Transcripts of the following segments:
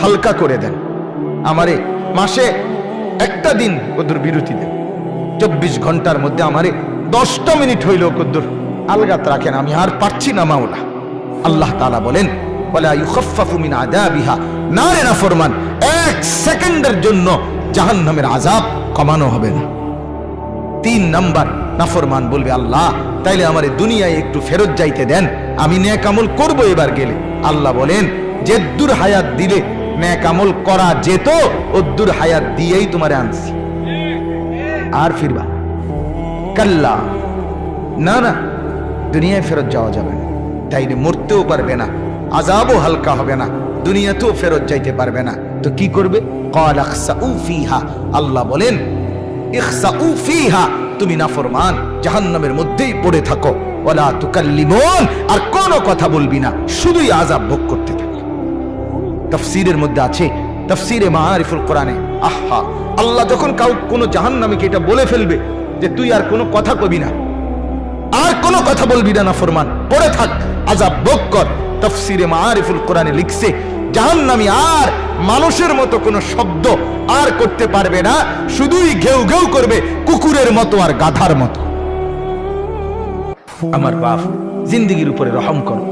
হালকা করে দেন। আমারে মাসে একটা দিন কদ্দুর বিরতি দেন। চব্বিশ ঘণ্টার মধ্যে আমারে দশটা মিনিট হইল কদ্দুর আলগাত রাখেন। আমি আর পারছি না, মাওলা। আল্লাহ তালা বলেন ইউখাফফাফু মিন না রে এক সেকেন্ডের জন্য জাহান্নামের আযাব কমানো হবে না। তিন নাম্বার নাফরমান বলবে, আল্লাহ, তাইলে আমার দুনিয়ায় একটু ফেরত যাইতে দেন। আমি ন্যাক আমল করব এবার গেলে। আল্লাহ বলেন যে দূর হায়াত দিলে ন্যাক আমল করা যেত, অদ্দুর হায়াত দিয়েই তোমার আনছি। আর ফিরবা কাল্লা। না না, দুনিয়ায় ফেরত যাওয়া যাবে না। তাইলে মরতেও পারবে না আজাবও হালকা হবে না, দুনিয়াতেও ফেরত যাইতে পারবে না। তো কি করবে? আল্লাহ বলেন তুমি নাফরমান, জাহান্নামের মধ্যেই পড়ে থাকো। ওলা তুকাল্লিমন, আর কোনো কথা বলবি না, শুধুই আজাব ভোগ করতে থাকো। তাফসীরের মধ্যে আছে, তাফসীরে মাআরিফুল কোরআনে, আহা, আল্লাহ যখন কাউ কোনো জাহান্নামীকে এটা বলে ফেলবে যে তুই আর কোনো কথা কবি না, আর কোনো কথা বলবি না নাফরমান পড়ে থাক, আযাব ভোগ কর, তাফসীরে মাআরিফুল কোরআনে লিখছে, জাহান্নামী আর মানুষের মতো কোনো শব্দ আর করতে পারবে না, শুধুই ঘেউ ঘেউ করবে কুকুরের মতো আর গাধার মতো। আমার বাপ, জিন্দিগির উপরে রহম করো।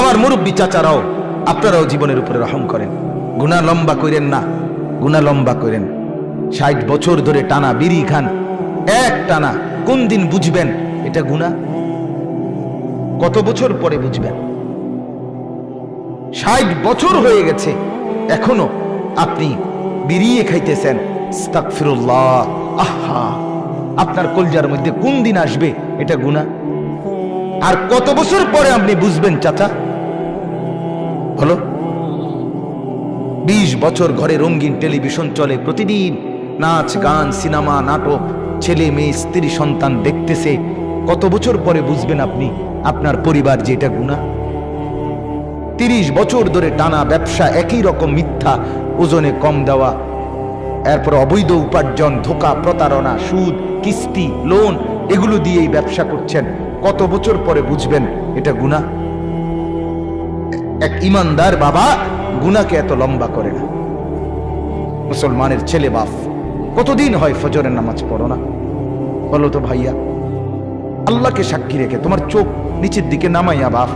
আমার মুরব্বী চাচারাও আপনারাও জীবনের উপরে রহম করেন। গুণা লম্বা করেন না, গুণা লম্বা করেন ষাট বছর ধরে টানা বিড়ি খান, এক টানা, কোন দিন বুঝবেন এটা গুণা? কত বছর পরে বুঝবেন? ষাট বছর হয়ে গেছে, এখনও আপনি বিড়িয়ে খাইতেছেন। আহা! আপনার কলজার মধ্যে কোন দিন আসবে এটা গুণা? আর কত বছর পরে আপনি বুঝবেন, চাচা? হলো? বিশ বছর ঘরে রঙিন টেলিভিশন চলে প্রতিদিন। নাচ, গান, সিনেমা, নাটক, ছেলে, মেয়ে, স্ত্রী, সন্তান দেখতেছে। কত বছর পরে বুঝবেন আপনি আপনার পরিবার যেটা গুণা তিরিশ বছর ধরে টানা ব্যবসা একই রকম মিথ্যা, ওজনে কম দেওয়া। এরপর অবৈধ উপার্জন, ধোকা, প্রতারণা, সুদ, কিস্তি, লোন, এগুলো দিয়েই ব্যবসা করছেন। কত বছর পরে বুঝবেন এটা গুণা ইমানদার বাবা গুনাকে এত লম্বা করে না। মুসলমানের ছেলে বাপ, কতদিন হয় ফজরের নামাজ পড়ো না? বলো তো ভাইয়া, আল্লাহকে সাক্ষী রেখে তোমার চোখ নিচের দিকে নামাইয়া বাপ,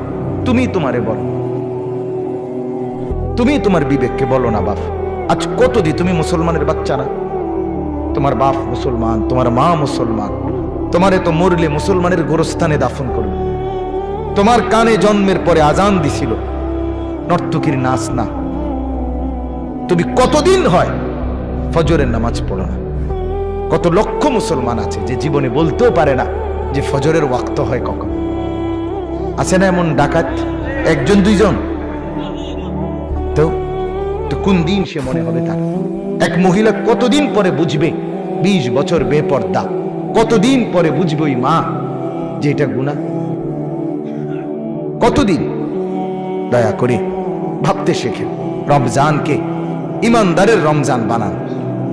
তুমি তোমারে বলো। তুমি তোমার বিবেককে বলো না বাপ, আজ কত দি তুমি মুসলমানের বাচ্চা না? তোমার বাপ মুসলমান, তোমার মা মুসলমান, তোমারে তো মরলে মুসলমানের গোরস্থানে দাফন করবে। তোমার কানে জন্মের পরে আজান দিছিল নর্তকীর নাচ না। তুমি কতদিন হয় ফজরের নামাজ পড়ো না? কত লক্ষ মুসলমান আছে যে জীবনে বলতেও পারে না যে ফজরের ওয়াক্ত হয় কখন। আছে না এমন ডাকাত? একজন, দুইজন? তো তো কোন দিন সে মনে হবে তার? এক মহিলা কতদিন পরে বুঝবে বিশ বছর বেপর্দা? কতদিন পরে বুঝবে ওই মা যে এটা গুণা কতদিন? দয়া করে ভাবতে শেখেন রমজানকে ইমানদারের রমজান বানান।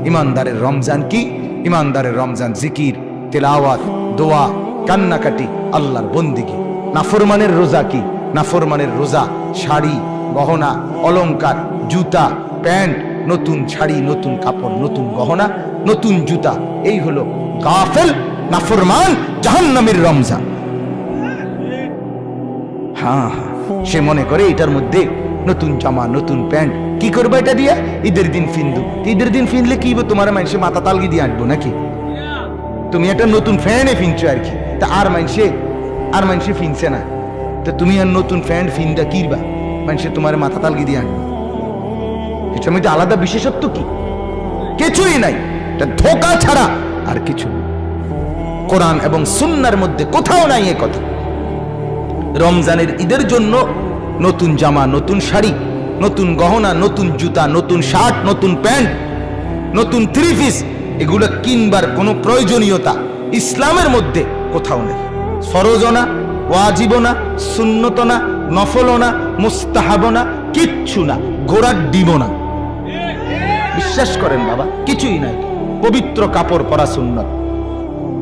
ইমানদারের রমজান কি? ইমানদারের রমজান জিকির, তেলাওয়াত, দোয়া, কান্নাকাটি, আল্লাহর বন্দিগি। নাফরমানের রোজা কি? নাফরমানের রোজা, শাড়ি, গহনা, অলংকার, জুতা, প্যান্ট, নতুন শাড়ি, নতুন কাপড়, নতুন গহনা, নতুন জুতা। এই হলো গাফেল, নাফরমান, জাহান্নামের রমজান। হ্যাঁ হ্যাঁ। সে মনে করে এটার মধ্যে নতুন জামা, নতুন প্যান্ট। কি করব এটা দিয়া? ঈদের দিন ফিন্দু। ঈদের দিন ফিনলে কি তোমার মানুষে মাথা তালগি দিয়ে আঁটবো নাকি? তুমি একটা নতুন ফ্যানে ফিনছো আর কি। তা আর মানুষে আর মানুষে ফিনছে না। তা তুমি আর নতুন ফ্যান, ফিনটা কিরবা? মানুষে তোমার মাথা তালগি দিয়ে আঁটবো এটার মধ্যে আলাদা বিশেষত্ব কি? কিছুই নাই। ধোকা ছাড়া আর কিছু। কোরআন এবং সুন্নার মধ্যে কোথাও নাই এ কথা। রমজানের ঈদের জন্য নতুন জামা, নতুন শাড়ি, নতুন গহনা, নতুন জুতা, নতুন শার্ট, নতুন প্যান্ট, নতুন থ্রি পিস এগুলো কিনবার কোনো প্রয়োজনীয়তা ইসলামের মধ্যে কোথাও নেই। ফরজ না ওয়াজিব না সুন্নত না নফল না মুস্তাহাব না কিচ্ছু না, ঘোড়ার ডিম না বিশ্বাস করেন বাবা, কিছুই নাই। পবিত্র কাপড় পরা সুন্নত,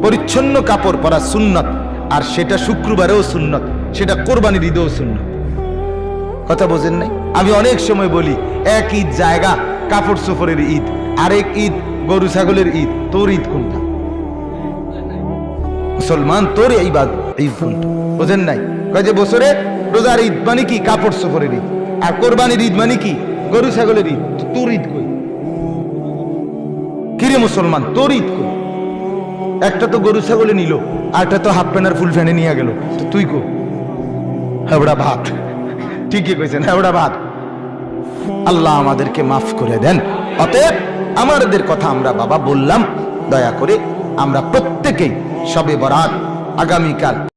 পরিচ্ছন্ন কাপড় পরা সুন্নত, আর সেটা শুক্রবারেও সুন্নত, সেটা কোরবানির ঈদেও সুন্নত। কথা বোঝেন নাই? আমি অনেক সময় বলি, এক ঈদ জায়গা, কাপড় সফরের ঈদ, আরেক ঈদ গরু ছাগলের ঈদ, তোর ঈদ কোনটা? মুসলমান, তোর এই বাদ ঈদ কোনটা? বোঝেন নাই? কয় যে বছরে রোজার ঈদ মানে কি? কাপড় সফরের ঈদ। আর কোরবানির ঈদ মানে কি? গরু ছাগলের ঈদ। তোর ঈদ কই? কিরে মুসলমান, তোর ঈদ কই? একটা তো গরু ছাগলে নিল আরটা তো হাফ প্যান্ট আর ফুল ফ্যানে নিয়ে গেল। তুই কো হেবড়া ভাত ঠিকই কইছেন ওটা ভাত। আল্লাহ আমাদেরকে মাফ করে দেন। অতএব আমাদের কথা আমরা বাবা বললাম, দয়া করে আমরা প্রত্যেকেই সবে বরাত আগামীকাল